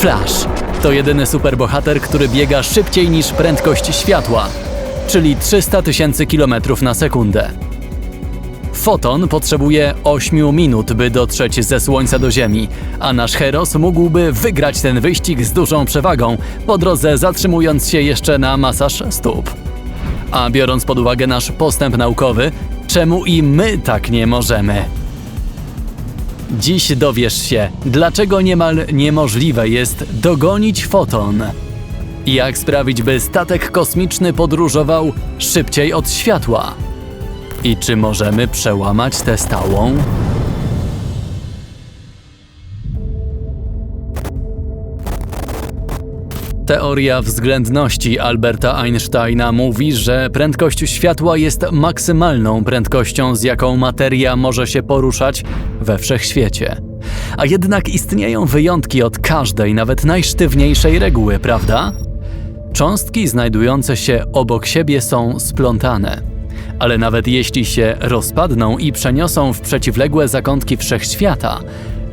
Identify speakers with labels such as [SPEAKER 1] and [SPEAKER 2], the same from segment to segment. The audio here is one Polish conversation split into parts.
[SPEAKER 1] Flash to jedyny superbohater, który biega szybciej niż prędkość światła, czyli 300 tysięcy kilometrów na sekundę. Foton potrzebuje 8 minut, by dotrzeć ze Słońca do Ziemi, a nasz Heros mógłby wygrać ten wyścig z dużą przewagą, po drodze zatrzymując się jeszcze na masaż stóp. A biorąc pod uwagę nasz postęp naukowy, czemu i my tak nie możemy? Dziś dowiesz się, dlaczego niemal niemożliwe jest dogonić foton. Jak sprawić, by statek kosmiczny podróżował szybciej od światła. I czy możemy przełamać tę stałą? Teoria względności Alberta Einsteina mówi, że prędkość światła jest maksymalną prędkością, z jaką materia może się poruszać we wszechświecie. A jednak istnieją wyjątki od każdej, nawet najsztywniejszej reguły, prawda? Cząstki znajdujące się obok siebie są splątane. Ale nawet jeśli się rozpadną i przeniosą w przeciwległe zakątki wszechświata,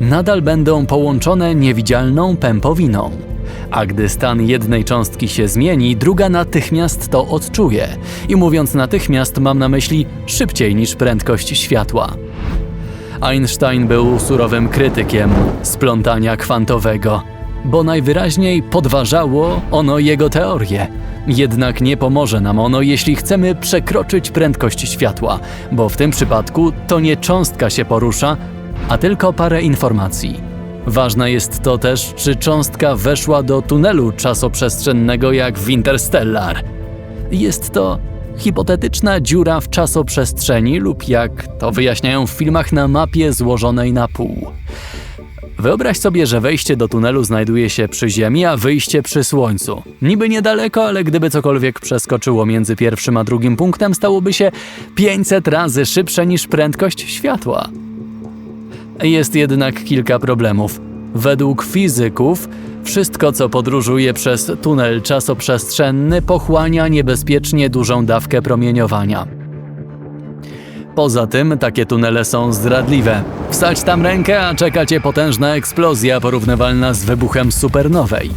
[SPEAKER 1] nadal będą połączone niewidzialną pępowiną. A gdy stan jednej cząstki się zmieni, druga natychmiast to odczuje. I mówiąc natychmiast, mam na myśli szybciej niż prędkość światła. Einstein był surowym krytykiem splątania kwantowego, bo najwyraźniej podważało ono jego teorię. Jednak nie pomoże nam ono, jeśli chcemy przekroczyć prędkość światła, bo w tym przypadku to nie cząstka się porusza, a tylko parę informacji. Ważne jest to też, czy cząstka weszła do tunelu czasoprzestrzennego jak w Interstellar. Jest to hipotetyczna dziura w czasoprzestrzeni lub jak to wyjaśniają w filmach na mapie złożonej na pół. Wyobraź sobie, że wejście do tunelu znajduje się przy Ziemi, a wyjście przy Słońcu. Niby niedaleko, ale gdyby cokolwiek przeskoczyło między pierwszym a drugim punktem, stałoby się 500 razy szybsze niż prędkość światła. Jest jednak kilka problemów. Według fizyków, wszystko co podróżuje przez tunel czasoprzestrzenny pochłania niebezpiecznie dużą dawkę promieniowania. Poza tym takie tunele są zdradliwe. Wstać tam rękę, a czeka cię potężna eksplozja porównywalna z wybuchem supernowej.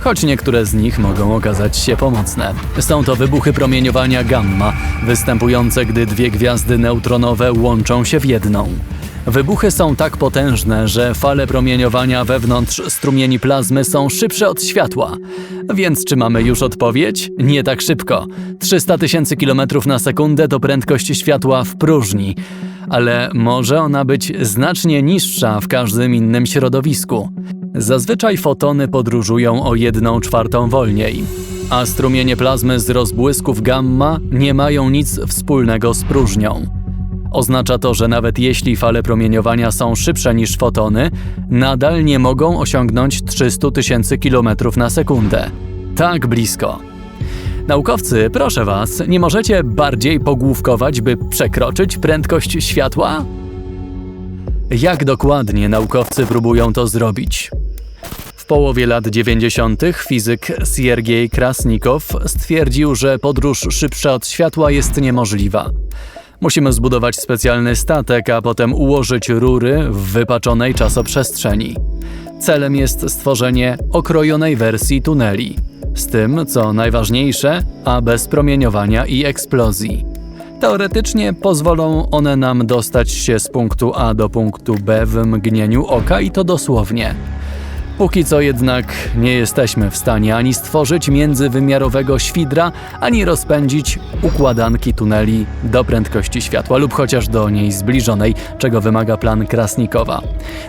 [SPEAKER 1] Choć niektóre z nich mogą okazać się pomocne. Są to wybuchy promieniowania gamma, występujące gdy dwie gwiazdy neutronowe łączą się w jedną. Wybuchy są tak potężne, że fale promieniowania wewnątrz strumieni plazmy są szybsze od światła. Więc czy mamy już odpowiedź? Nie tak szybko. 300 tysięcy kilometrów na sekundę to prędkość światła w próżni, ale może ona być znacznie niższa w każdym innym środowisku. Zazwyczaj fotony podróżują o 1 czwartą wolniej, a strumienie plazmy z rozbłysków gamma nie mają nic wspólnego z próżnią. Oznacza to, że nawet jeśli fale promieniowania są szybsze niż fotony, nadal nie mogą osiągnąć 300 tysięcy kilometrów na sekundę. Tak blisko. Naukowcy, proszę Was, nie możecie bardziej pogłówkować, by przekroczyć prędkość światła? Jak dokładnie naukowcy próbują to zrobić? W połowie lat 90. fizyk Siergiej Krasnikow stwierdził, że podróż szybsza od światła jest niemożliwa. Musimy zbudować specjalny statek, a potem ułożyć rury w wypaczonej czasoprzestrzeni. Celem jest stworzenie okrojonej wersji tuneli. Z tym, co najważniejsze, a bez promieniowania i eksplozji. Teoretycznie pozwolą one nam dostać się z punktu A do punktu B w mgnieniu oka i to dosłownie. Póki co jednak nie jesteśmy w stanie ani stworzyć międzywymiarowego świdra, ani rozpędzić układanki tuneli do prędkości światła lub chociaż do niej zbliżonej, czego wymaga plan Krasnikowa.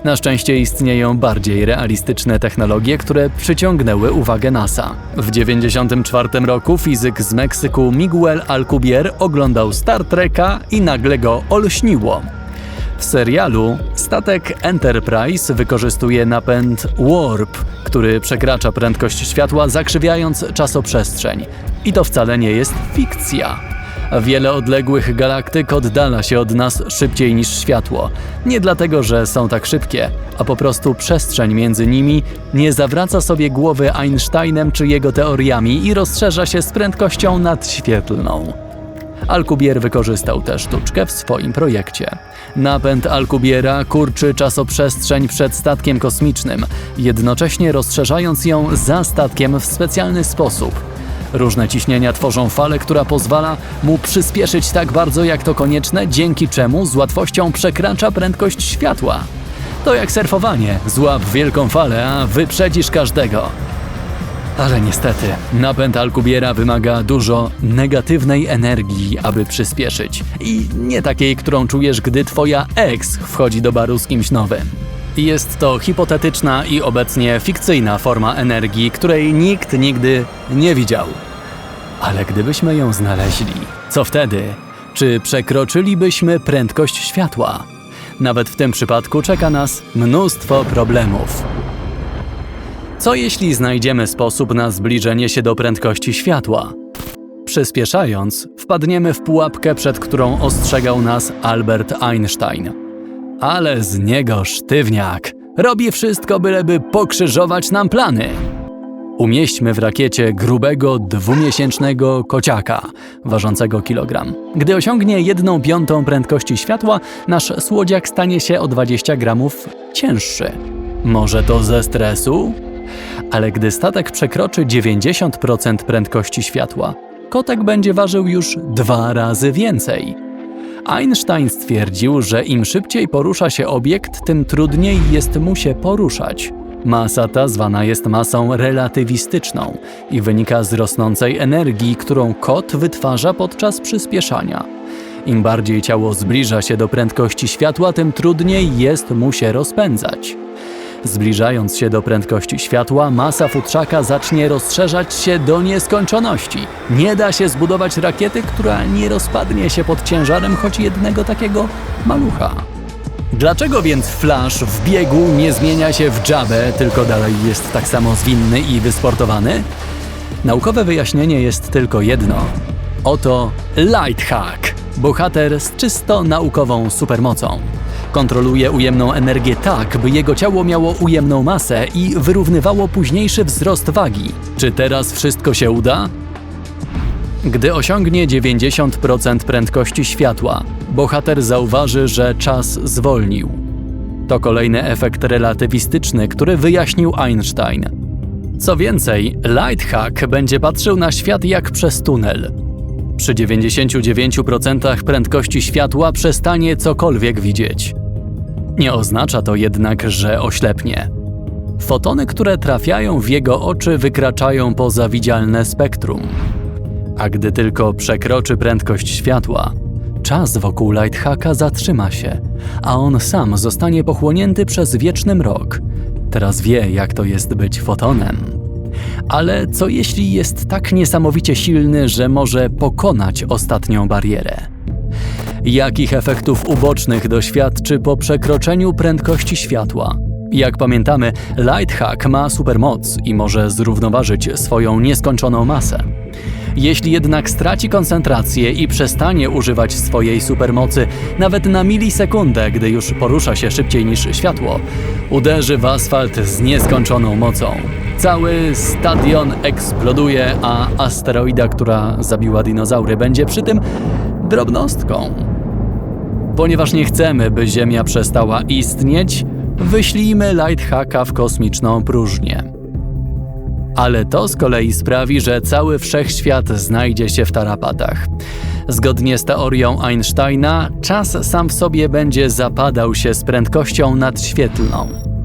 [SPEAKER 1] Na szczęście istnieją bardziej realistyczne technologie, które przyciągnęły uwagę NASA. W 1994 roku fizyk z Meksyku Miguel Alcubierre oglądał Star Treka i nagle go olśniło. W serialu statek Enterprise wykorzystuje napęd Warp, który przekracza prędkość światła, zakrzywiając czasoprzestrzeń. I to wcale nie jest fikcja. Wiele odległych galaktyk oddala się od nas szybciej niż światło. Nie dlatego, że są tak szybkie, a po prostu przestrzeń między nimi nie zawraca sobie głowy Einsteinem czy jego teoriami i rozszerza się z prędkością nadświetlną. Alcubierre wykorzystał tę sztuczkę w swoim projekcie. Napęd Alcubierra kurczy czasoprzestrzeń przed statkiem kosmicznym, jednocześnie rozszerzając ją za statkiem w specjalny sposób. Różne ciśnienia tworzą falę, która pozwala mu przyspieszyć tak bardzo jak to konieczne, dzięki czemu z łatwością przekracza prędkość światła. To jak surfowanie. Złap wielką falę, a wyprzedzisz każdego. Ale niestety, napęd Alkubiera wymaga dużo negatywnej energii, aby przyspieszyć. I nie takiej, którą czujesz, gdy twoja ex wchodzi do baru z kimś nowym. Jest to hipotetyczna i obecnie fikcyjna forma energii, której nikt nigdy nie widział. Ale gdybyśmy ją znaleźli, co wtedy? Czy przekroczylibyśmy prędkość światła? Nawet w tym przypadku czeka nas mnóstwo problemów. Co jeśli znajdziemy sposób na zbliżenie się do prędkości światła? Przyspieszając, wpadniemy w pułapkę, przed którą ostrzegał nas Albert Einstein. Ale z niego sztywniak. Robi wszystko, byleby pokrzyżować nam plany. Umieśćmy w rakiecie grubego dwumiesięcznego kociaka, ważącego kilogram. Gdy osiągnie jedną piątą prędkości światła, nasz słodziak stanie się o 20 gramów cięższy. Może to ze stresu? Ale gdy statek przekroczy 90% prędkości światła, kotek będzie ważył już dwa razy więcej. Einstein stwierdził, że im szybciej porusza się obiekt, tym trudniej jest mu się poruszać. Masa ta zwana jest masą relatywistyczną i wynika z rosnącej energii, którą kot wytwarza podczas przyspieszania. Im bardziej ciało zbliża się do prędkości światła, tym trudniej jest mu się rozpędzać. Zbliżając się do prędkości światła, masa futrzaka zacznie rozszerzać się do nieskończoności. Nie da się zbudować rakiety, która nie rozpadnie się pod ciężarem choć jednego takiego malucha. Dlaczego więc Flash w biegu nie zmienia się w Jabę, tylko dalej jest tak samo zwinny i wysportowany? Naukowe wyjaśnienie jest tylko jedno. Oto Lighthack, bohater z czysto naukową supermocą. Kontroluje ujemną energię tak, by jego ciało miało ujemną masę i wyrównywało późniejszy wzrost wagi. Czy teraz wszystko się uda? Gdy osiągnie 90% prędkości światła, bohater zauważy, że czas zwolnił. To kolejny efekt relatywistyczny, który wyjaśnił Einstein. Co więcej, Lighthack będzie patrzył na świat jak przez tunel. Przy 99% prędkości światła przestanie cokolwiek widzieć. Nie oznacza to jednak, że oślepnie. Fotony, które trafiają w jego oczy, wykraczają poza widzialne spektrum. A gdy tylko przekroczy prędkość światła, czas wokół Lighthacka zatrzyma się, a on sam zostanie pochłonięty przez wieczny mrok. Teraz wie, jak to jest być fotonem. Ale co jeśli jest tak niesamowicie silny, że może pokonać ostatnią barierę? Jakich efektów ubocznych doświadczy po przekroczeniu prędkości światła? Jak pamiętamy, Lighthack ma supermoc i może zrównoważyć swoją nieskończoną masę. Jeśli jednak straci koncentrację i przestanie używać swojej supermocy nawet na milisekundę, gdy już porusza się szybciej niż światło, uderzy w asfalt z nieskończoną mocą. Cały stadion eksploduje, a asteroida, która zabiła dinozaury, będzie przy tym drobnostką. Ponieważ nie chcemy, by Ziemia przestała istnieć, wyślijmy Lighthacka w kosmiczną próżnię. Ale to z kolei sprawi, że cały wszechświat znajdzie się w tarapatach. Zgodnie z teorią Einsteina, czas sam w sobie będzie zapadał się z prędkością nadświetlną.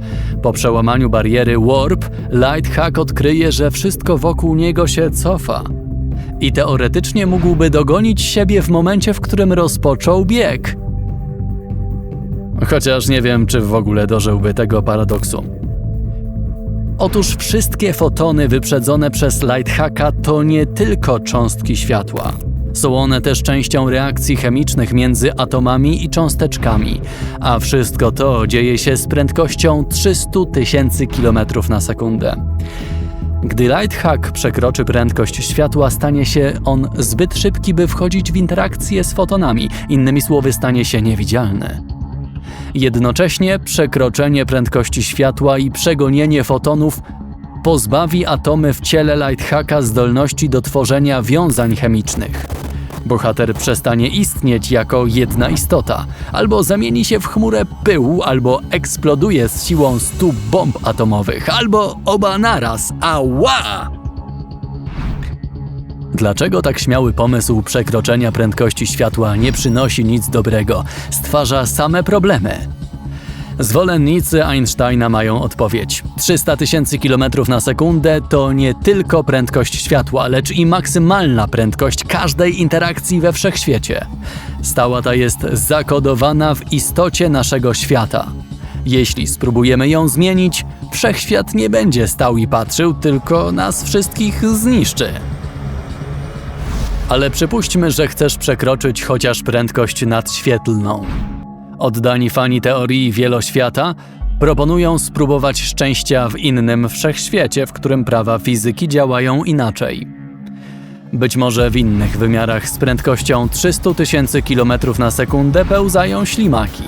[SPEAKER 1] Po przełamaniu bariery Warp, Lighthack odkryje, że wszystko wokół niego się cofa. I teoretycznie mógłby dogonić siebie w momencie, w którym rozpoczął bieg. Chociaż nie wiem, czy w ogóle dożyłby tego paradoksu. Otóż wszystkie fotony wyprzedzone przez Lighthacka to nie tylko cząstki światła. Są one też częścią reakcji chemicznych między atomami i cząsteczkami, a wszystko to dzieje się z prędkością 300 tysięcy km na sekundę. Gdy Lighthack przekroczy prędkość światła, stanie się on zbyt szybki, by wchodzić w interakcję z fotonami, innymi słowy, stanie się niewidzialny. Jednocześnie przekroczenie prędkości światła i przegonienie fotonów pozbawi atomy w ciele Lighthacka zdolności do tworzenia wiązań chemicznych. Bohater przestanie istnieć jako jedna istota, albo zamieni się w chmurę pyłu, albo eksploduje z siłą stu bomb atomowych, albo oba naraz. Ała! Dlaczego tak śmiały pomysł przekroczenia prędkości światła nie przynosi nic dobrego, stwarza same problemy? Zwolennicy Einsteina mają odpowiedź. 300 tysięcy kilometrów na sekundę to nie tylko prędkość światła, lecz i maksymalna prędkość każdej interakcji we wszechświecie. Stała ta jest zakodowana w istocie naszego świata. Jeśli spróbujemy ją zmienić, wszechświat nie będzie stał i patrzył, tylko nas wszystkich zniszczy. Ale przypuśćmy, że chcesz przekroczyć chociaż prędkość nadświetlną. Oddani fani teorii wieloświata proponują spróbować szczęścia w innym wszechświecie, w którym prawa fizyki działają inaczej. Być może w innych wymiarach z prędkością 300 tysięcy kilometrów na sekundę pełzają ślimaki.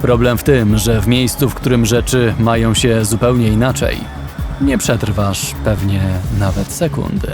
[SPEAKER 1] Problem w tym, że w miejscu, w którym rzeczy mają się zupełnie inaczej, nie przetrwasz pewnie nawet sekundy.